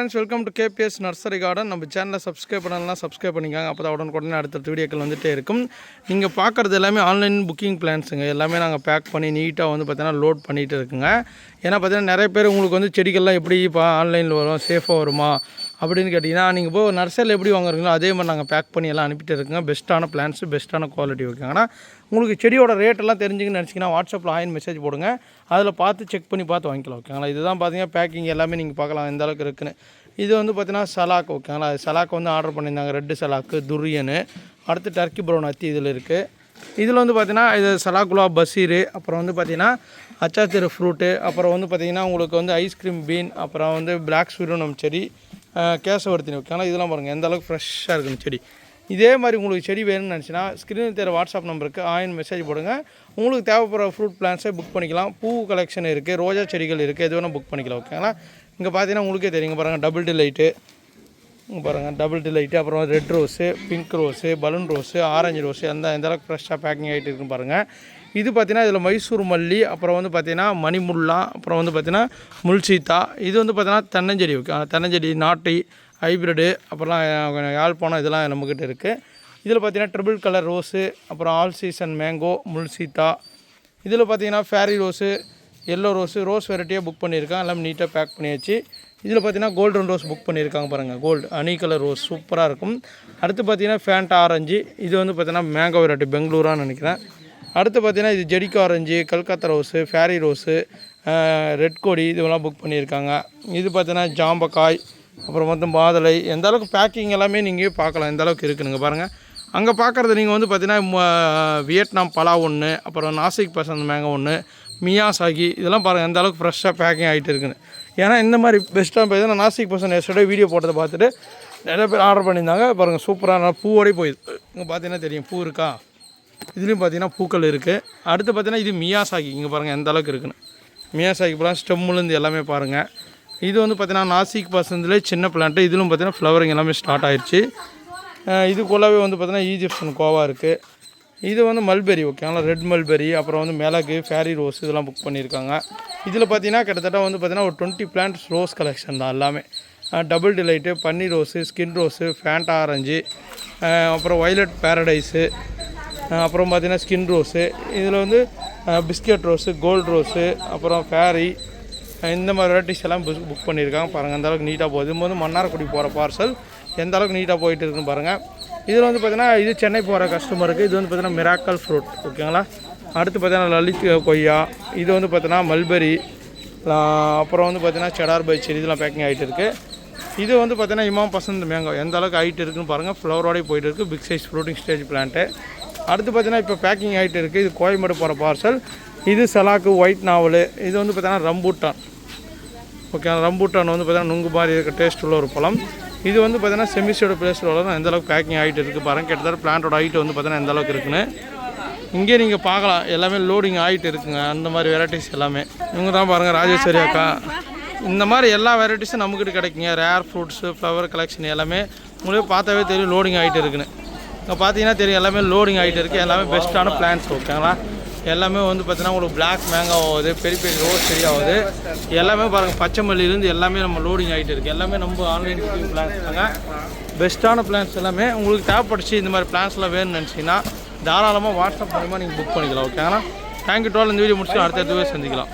Friends welcome to KPS nursery garden நம்ம சேனலை subscribe பண்ணலாம் சப்ஸ்கிரைப் பண்ணிக்காங்க. அப்போ தான் உடனுக்குடனே அடுத்த வீடியோக்கள் வந்துகிட்டே இருக்கும். நீங்கள் பார்க்குறது எல்லாமே ஆன்லைன் புக்கிங் பிளான்ஸுங்க எல்லாமே நாங்கள் பேக் பண்ணி நீட்டாக வந்து பார்த்தீங்கன்னா லோட் பண்ணிகிட்டு இருக்குங்க. ஏன்னா பார்த்தீங்கன்னா நிறைய பேர் உங்களுக்கு வந்து செடிகள்லாம் எப்படி இப்போ ஆன்லைனில் வரும்? சேஃபாக வருமா? அப்படின்னு கேட்டிங்கன்னா நீங்கள் போய் நர்சரியில் எப்படி வாங்குறீங்களோ அதே மாதிரி நாங்கள் பேக் பண்ணி எல்லாம் அனுப்பிட்டு இருக்கோங்க. பெஸ்ட்டான பிளான்ஸு பெஸ்ட்டான குவாலிட்டி ஓகேங்கன்னா உங்களுக்கு செடியோட ரேட்டெல்லாம் தெரிஞ்சுங்கன்னு நினச்சிங்கன்னா வாட்ஸ்அப்பில் ஆயின் மெசேஜ் போடுங்க. அதில் பார்த்து செக் பண்ணி பார்த்து வாங்கிக்கலாம் ஓகேங்களா இதுதான் பார்த்தீங்கன்னா பேக்கிங் எல்லாமே நீங்கள் பார்க்கலாம் எந்த அளவுக்கு இருக்குன்னு. இது வந்து பார்த்தீங்கன்னா சலாக் ஓகேங்களா சலாக் வந்து ஆர்டர் பண்ணியிருந்தாங்க ரெட்டு சலாக்கு துரியனு அடுத்து டர்க்கி ப்ரௌன் அத்தி இதில் இருக்குது இதில் வந்து பார்த்தீங்கன்னா இது சலாக்குலா பசீரு அப்புறம் வந்து பார்த்தீங்கன்னா அச்சாத்திர ஃப்ரூட்டு அப்புறம் வந்து பார்த்தீங்கன்னா உங்களுக்கு வந்து ஐஸ்கிரீம் பீன் அப்புறம் வந்து பிளாக் சூரியனம் செடி. அஹ், கேசவர்த்தினி ஓகேங்களா இதெல்லாம் பாருங்கள் எந்த அளவுக்கு ஃப்ரெஷ்ஷாக இருக்குன்னு செடி. இதே மாதிரி உங்களுக்கு செடி வேணும்னு நினச்சின்னா ஸ்க்ரீனில் தேர வாட்ஸ்அப் நம்பருக்கு ஆயின் மெசேஜ் போடுங்க. உங்களுக்கு தேவைப்படுற ஃப்ரூட் பிளான்ஸை புக் பண்ணிக்கலாம். பூ கலெக்ஷன் இருக்குது ரோஜா செடிகள் இருக்குது எது வேணால் புக் பண்ணிக்கலாம் ஓகேங்களா இங்கே பார்த்தீங்கன்னா உங்களுக்கே தெரியுங்க பாருங்கள் டபுள் டிலைட்டு லைட்டு பாருங்கள் டபுள் டிலைட்டு அப்புறம் red rose pink rose balloon rose orange rose அந்த எந்த அளவுக்கு ஃப்ரெஷ்ஷாக பேக்கிங் ஆகிட்டு இருக்குன்னு பாருங்கள் இது பார்த்தீங்கன்னா இதில் மைசூர் மல்லி அப்புறம் வந்து பார்த்தீங்கன்னா மணிமுல்லா அப்புறம் வந்து பார்த்தீங்கன்னா முல்சீத்தா. இது வந்து பார்த்திங்கன்னா தென்னஞ்செடி தென்னஞ்செடி நாட்டி ஹைப்ரிடு அப்புறம்லாம் யாழ்ப்பாணம் இதெல்லாம் நம்மக்கிட்ட இருக்குது இதில் பார்த்தீங்கன்னா ட்ரிபிள் கலர் ரோஸு அப்புறம் ஆல் சீசன் மேங்கோ முல்சீத்தா. இதில் பார்த்தீங்கன்னா fairy rose yellow rose rose வெரைட்டியாக புக் பண்ணியிருக்கேன். எல்லாம் நீட்டாக பேக் பண்ணியாச்சு. இதில் பார்த்தீங்கன்னா கோல்டன் ரோஸ் புக் பண்ணியிருக்காங்க பாருங்கள் கோல்டு அனி கலர் ரோஸ் சூப்பராக இருக்கும். அடுத்து பார்த்தீங்கன்னா ஃபேண்ட் ஆரஞ்சு இது வந்து பார்த்தீங்கன்னா மேங்கோ விராட்டு பெங்களூரான்னு நினைக்கிறேன். அடுத்து பார்த்தீங்கன்னா இது ஜெடிக்கோ orange Calcutta rose fairy rose red கொடி இதெல்லாம் புக் பண்ணியிருக்காங்க. இது பார்த்தீங்கன்னா ஜாம்பக்காய் அப்புறம் வந்து மாதுளை எந்த அளவுக்கு பேக்கிங் எல்லாமே நீங்கள் பார்க்கலாம். எந்த அளவுக்கு இருக்குனுங்க பாருங்கள் அங்கே பார்க்குறது நீங்கள் வந்து பார்த்தீங்கன்னா வியட்நாம் பலா ஒன்று அப்புறம் நாசிக் பசந்த் மேங்கோ ஒன்று மியாசாகி இதெல்லாம் பாருங்கள் எந்த அளவுக்கு ஃப்ரெஷ்ஷாக பேக்கிங் ஆகிட்டு இருக்குன்னு. ஏன்னா இந்த மாதிரி பெஸ்ட்டாக போய் நான் நாசிக் பர்சன் எஸ்டே வீடியோ போட்டதை பார்த்துட்டு நிறைய பேர் ஆர்டர் பண்ணியிருந்தாங்க. பாருங்கள் சூப்பராக பூவோடய போயிடுது இங்கே பார்த்தீங்கன்னா தெரியும் பூ இருக்கா? இதுலேயும் பார்த்தீங்கன்னா பூக்கள் இருக்குது அடுத்து பார்த்தீங்கன்னா இது மியாசாகி. இங்கே பாருங்கள் எந்த அளவுக்கு இருக்குன்னு. மியாசாகி பழம் ஸ்டெம்முலேருந்து எல்லாமே பாருங்கள் இது வந்து பார்த்தீங்கன்னா நாசிக் பசந்துலேயே சின்ன பிளான்ட்டு இதிலும் பார்த்தீங்கன்னா ஃப்ளவரிங் எல்லாமே ஸ்டார்ட் ஆயிடுச்சு அஹ் வந்து பார்த்தீங்கன்னா ஈஜிப்ஷன் கோவா இருக்குது இது வந்து மல்பெரி ஓகேங்களா ரெட் மல்பெரி அப்புறம் வந்து மிளகு ஃபேரி ரோஸ் இதெல்லாம் புக் பண்ணியிருக்காங்க. இதில் பார்த்தீங்கன்னா கிட்டத்தட்ட வந்து பார்த்தீங்கன்னா ஒரு டுவெண்ட்டி பிளான்ட்ஸ் ரோஸ் கலெக்ஷன் தான் எல்லாமே. டபுள் டிலைட்டு பன்னீர் rose skin rose Fanta orange அப்புறம் வைலட் பேரடைஸு அப்புறம் பார்த்திங்கன்னா ஸ்கின் ரோஸு இதில் வந்து பிஸ்கட் ரோஸு கோல்டு ரோஸு அப்புறம் ஃபேரி இந்த மாதிரி வெரைட்டிஸ் எல்லாம் புக் புக் பண்ணியிருக்காங்க. பாருங்கள் அந்த அளவுக்கு நீட்டாக போகுது. இது வந்து மன்னார்குடி போகிற பார்சல் எந்த அளவுக்கு நீட்டாக போயிட்டு இருக்குன்னு பாருங்கள் இதில் வந்து பார்த்தீங்கன்னா இது சென்னை போகிற கஸ்டமருக்கு இது வந்து பார்த்தீங்கன்னா மிராக்கல் ஃப்ரூட் ஓகேங்களா அடுத்து பார்த்தீங்கன்னா லலித் கொய்யா இது வந்து பார்த்தீங்கன்னா மல்பெரி அப்புறம் வந்து பார்த்தீங்கன்னா செடார் பை செடி இதெல்லாம் பேக்கிங் ஆகிட்டு இருக்குது இது வந்து பார்த்தீங்கன்னா இமாம் பசந்த் மேங்கோ எந்த அளவுக்கு ஹைட் இருக்குன்னு பாருங்கள் ஃப்ளவரோடய போயிட்டு இருக்குது big size fruiting stage plant அடுத்து பார்த்தீங்கன்னா இப்போ பேக்கிங் ஆகிட்டு இருக்குது இது கோயம்பேடு போகிற பார்சல் இது சலாக்கு ஒயிட் நாவல் இது வந்து பார்த்தீங்கன்னா ரம்பூட்டான். ஓகே ரம்பூட்டான் வந்து பார்த்தீங்கன்னா நுங்கு மாதிரி இருக்க டேஸ்ட் உள்ள ஒரு பழம். இது வந்து பார்த்தீங்கன்னா செமிஸ்டோட பிளேஸில் உள்ள தான் எந்தளவுக்கு பேக்கிங் ஆகிட்டு இருக்குது பாருங்கள் கிட்டத்தட்ட பிளான்ட்டோட ஹைட் வந்து பார்த்தீங்கன்னா எந்தளவுக்கு இருக்குன்னு. இங்கே நீங்கள் பார்க்கலாம். எல்லாமே லோடிங் ஆகிட்டு இருக்குங்க. அந்த மாதிரி வெரைட்டிஸ் எல்லாமே. இவங்க தான் பாருங்கள் ராஜேஸ்வரி அக்கா. இந்த மாதிரி எல்லா வெரைட்டிஸும் நம்மக்கிட்ட கிடைக்குங்க. ரேர் ஃப்ரூட்ஸு ஃப்ளவர் கலெக்ஷன் எல்லாமே உங்களே பார்த்தாவே தெரியும் லோடிங் ஆகிட்டு இருக்குன்னு. இங்கே பார்த்தீங்கன்னா தெரியும். எல்லாமே லோடிங் ஆகிட்டு இருக்குது எல்லாமே பெஸ்ட்டான பிளான்ஸ் ஓகேங்களா எல்லாமே வந்து பார்த்தீங்கன்னா உங்களுக்கு பிளாக் மேங்கோ ஆகுது பெரிய பெரிய ரோஸ் செடி ஆகுது. எல்லாமே பாருங்கள் பச்சை மல்லியிலேருந்து எல்லாமே நம்ம லோடிங் ஆகிட்டு இருக்குது எல்லாமே நம்ம ஆன்லைன் பிளான்ஸ் தாங்க பெஸ்ட்டான பிளான்ஸ் எல்லாமே உங்களுக்கு தேவைப்படுச்சு இந்த மாதிரி பிளான்ஸ்லாம் வேணும்னு நினச்சிங்கன்னா தாராளமாக வாட்ஸ்அப் மூலிமா நீங்கள் புக் பண்ணிக்கலாம் ஓகேங்களா தேங்க்யூ டுவெல் இந்த வீடியோ முடிச்சு அடுத்த இதுவே சந்திக்கலாம்.